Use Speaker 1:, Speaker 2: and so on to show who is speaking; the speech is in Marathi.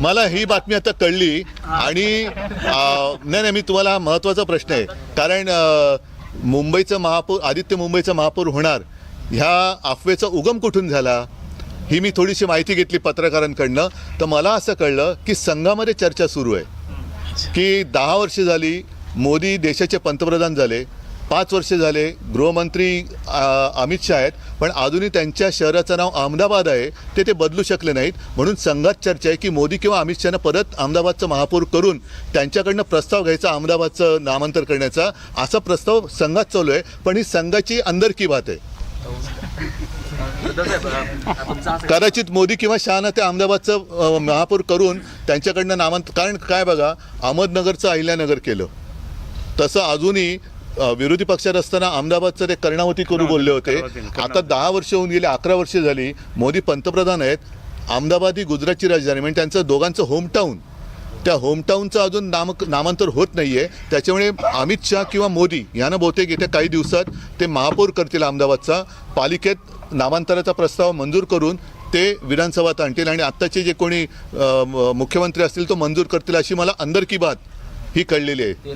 Speaker 1: मला ही बातमी आता कळली आणि नाही नाही मी तुम्हाला महत्त्वाचा प्रश्न आहे. कारण मुंबईचं महापौर आदित्य मुंबईचं महापौर होणार ह्या अफवेचा उगम कुठून झाला? ही मी थोडीशी माहिती घेतली पत्रकारांकडनं. तर मला असं कळलं की संघामध्ये चर्चा सुरू आहे. की दहा वर्ष झाली मोदी देशाचे पंतप्रधान झाले पाच वर्ष झाले गृहमंत्री अमित शहा आहेत पण अजूनही त्यांच्या शहराचं नाव अहमदाबाद आहे ते ते बदलू शकले नाहीत. म्हणून संघात चर्चा आहे की मोदी किंवा अमित शहानं परत अहमदाबादचं महापौर करून त्यांच्याकडनं प्रस्ताव घ्यायचा अहमदाबादचं नामांतर करण्याचा असा प्रस्ताव संघात चालू आहे. पण ही संघाची अंदर की बात आहे. कदाचित मोदी किंवा शहानं ते अहमदाबादचं महापौर करून त्यांच्याकडनं नामांतर कारण काय बघा अहमदनगरचं अहिल्यानगर केलं. तसं अजूनही विरोधी पक्षात असताना अहमदाबादचं ते कर्णावती करू बोलले होते. आता दहा वर्ष होऊन गेले अकरा वर्ष झाली. मोदी पंतप्रधान आहेत. अहमदाबाद ही गुजरातची राजधानी म्हणजे त्यांचं दोघांचं होमटाऊन त्या होमटाऊनचं अजून नाम नामांतर होत नाही आहे त्याच्यामुळे अमित शहा किंवा मोदी यांना बहुतेक येत्या काही दिवसात ते महापौर करतील अहमदाबादचा. पालिकेत नामांतराचा प्रस्ताव मंजूर करून ते विधानसभात आणतील. आणि आत्ताचे जे कोणी मुख्यमंत्री असतील तो मंजूर करतील अशी मला अंदर की बात ही कळलेली आहे.